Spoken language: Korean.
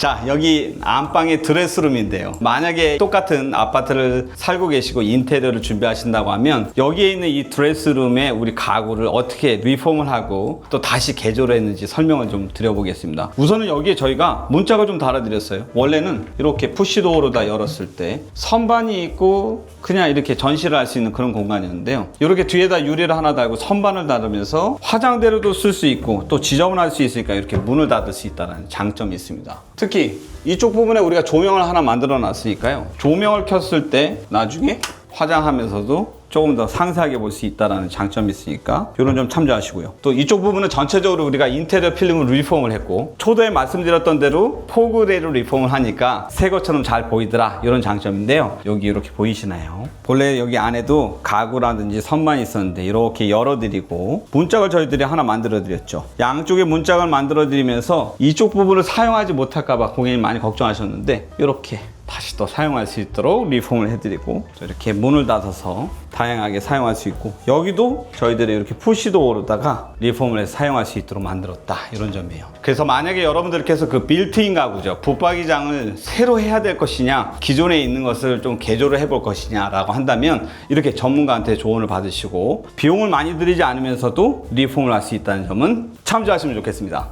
자, 여기 안방의 드레스룸인데요. 만약에 똑같은 아파트를 살고 계시고 인테리어를 준비하신다고 하면 여기에 있는 이 드레스룸에 우리 가구를 어떻게 리폼을 하고 또 다시 개조를 했는지 설명을 좀 드려보겠습니다. 우선은 여기에 저희가 문짝을 좀 달아드렸어요. 원래는 이렇게 푸시도어로 다 열었을 때 선반이 있고 그냥 이렇게 전시를 할 수 있는 그런 공간이었는데요. 이렇게 뒤에다 유리를 하나 달고 선반을 달으면서 화장대로도 쓸 수 있고 또 지저분할 수 있으니까 이렇게 문을 닫을 수 있다는 장점이 있습니다. 특히 이쪽 부분에 우리가 조명을 하나 만들어 놨으니까요. 조명을 켰을 때 나중에 화장하면서도 조금 더 상세하게 볼 수 있다는 장점이 있으니까 이런 점 참조하시고요. 또 이쪽 부분은 전체적으로 우리가 인테리어 필름을 리폼을 했고 초도에 말씀드렸던 대로 포그레로 리폼을 하니까 새 것처럼 잘 보이더라 이런 장점인데요. 여기 이렇게 보이시나요? 본래 여기 안에도 가구라든지 선반이 있었는데 이렇게 열어드리고 문짝을 저희들이 하나 만들어드렸죠. 양쪽에 문짝을 만들어드리면서 이쪽 부분을 사용하지 못할까봐 고객님 많이 걱정하셨는데 이렇게 다시 또 사용할 수 있도록 리폼을 해드리고 또 이렇게 문을 닫아서 다양하게 사용할 수 있고 여기도 저희들이 이렇게 푸시도어로다가 리폼을 해서 사용할 수 있도록 만들었다. 이런 점이에요. 그래서 만약에 여러분들께서 그 빌트인 가구죠. 붙박이장을 새로 해야 될 것이냐 기존에 있는 것을 좀 개조를 해볼 것이냐 라고 한다면 이렇게 전문가한테 조언을 받으시고 비용을 많이 들이지 않으면서도 리폼을 할 수 있다는 점은 참조하시면 좋겠습니다